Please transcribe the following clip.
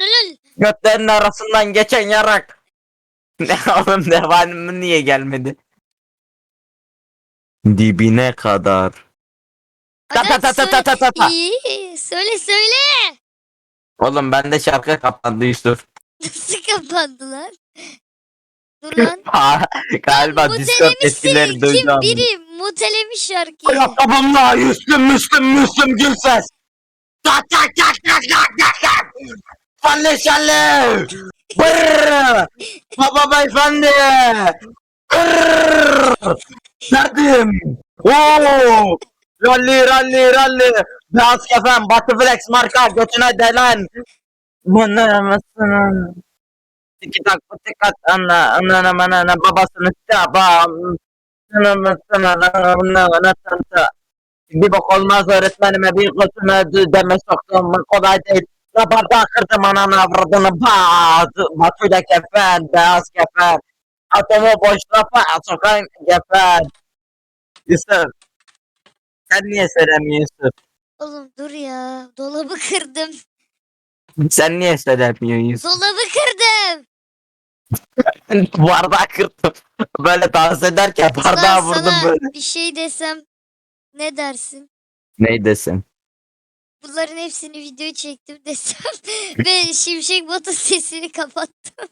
Lül. Götlerinin arasından geçen yarak. Ne oğlum devamı niye gelmedi? Dibine kadar. Ta ta ta ta ta ta ta ta. İyi. Söyle söyle. Oğlum bende şarkı kapandı Yusuf. Nasıl kapandı lan? Dur lan. Ha, Galiba Discord Mutelemiş etkileri seni. duydu. Kim biri mutelemiş şarkıyı. Ayakkabımla Müslüm Müslüm Müslüm Gülses. Tak tak tak efendi şenli. Brrr. Baba beyefendi. Brrr. Derdim. Oo. Rally rally rally. Beyaz kefen. Butterflex marka götüne delen. Bunlar mısın? Tiki tak pıtık at anla anla anla anla anla babasını tabam. Bir bak olmaz öğretmenime bir kutusuna deme soktum kolay değil. Rabarda kırdım ananı avradını bat. Batıyla kefen, beyaz kefen. Atomu boşluğa pat, sokayım kefen. Yusuf. Sen niye söylemiyorsun? Oğlum dur ya. Dolabı kırdım. Sen niye söylemiyorsun Yusuf? Dolabı kırdım. Bardağı kırdım. Böyle dans ederken bardağı vurdum sana böyle. bir şey desem ne dersin? Ney desin? Bunların hepsini video çektim desem ve Şimşek Batı sesini kapattım.